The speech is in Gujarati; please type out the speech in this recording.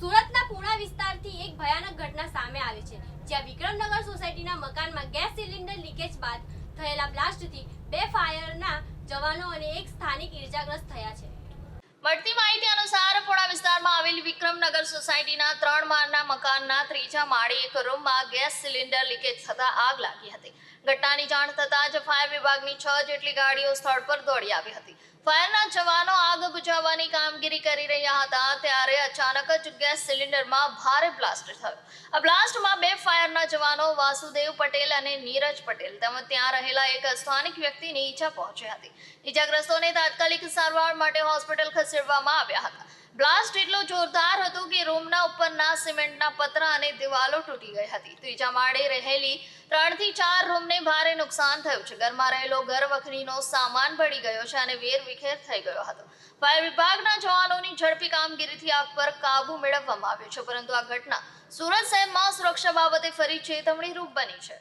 સુરતના પૂણા વિસ્તારથી એક ભયાનક ઘટના સામે આવી છે, જ્યાં વિક્રમનગર સોસાયટીના મકાનમાં ગેસ સિલિન્ડર લીકેજ બાદ થયેલા બ્લાસ્ટથી બે ફાયરના જવાનો અને એક સ્થાનિક ઇજાગ્રસ્ત થયા છે. મળતી માહિતી અનુસાર પોણા વિસ્તારમાં આવેલ વિક્રમનગર સોસાયટીના ત્રણ માળના મકાનના ત્રીજા માળે એક રૂમમાં ગેસ સિલિન્ડર લીકેજ થતા આગ લાગી હતી. ઘટનાની જાણ થતાં જ ફાયર વિભાગની છ જેટલી ગાડીઓ સ્થળ પર દોડી આવી હતી. ફાયરના જવાનો આગ બુઝાવવાની કામગીરી કરી રહ્યા હતા ત્યારે અચાનક જ ગેસ સિલિન્ડરમાં ભારે બ્લાસ્ટ થયો. આ બ્લાસ્ટમાં બે ફાયરના જવાનો વાસુદેવ પટેલ અને નીરજ પટેલ તેમજ ત્યાં રહેલા એક સ્થાનિક વ્યક્તિની ઈજા પહોંચી હતી. ઈજાગ્રસ્તોને તાત્કાલિક સારવાર માટે હોસ્પિટલ ખસેડવામાં આવ્યા હતા. બ્લાસ્ટ એટલો જોરદાર હતો કે રૂમના ઉપરના સિમેન્ટના પતરા અને દિવાલો તૂટી ગઈ હતી. ત્રીજા માળે રહેલી ત્રણથી ચાર રૂમને ભારે નુકસાન થયું છે. ઘરમાં રહેલો ઘર વખરીનો સામાન પડી ગયો છે અને વેર વિખેર થઈ ગયો હતો. ફાયર વિભાગના જવાનોની ઝડપી કામગીરીથી આગ પર કાબુ મેળવવામાં આવ્યો છે, પરંતુ આ ઘટના સુરત શહેરમાં સુરક્ષા બાબતે ફરી ચેતવણી રૂપ બની છે.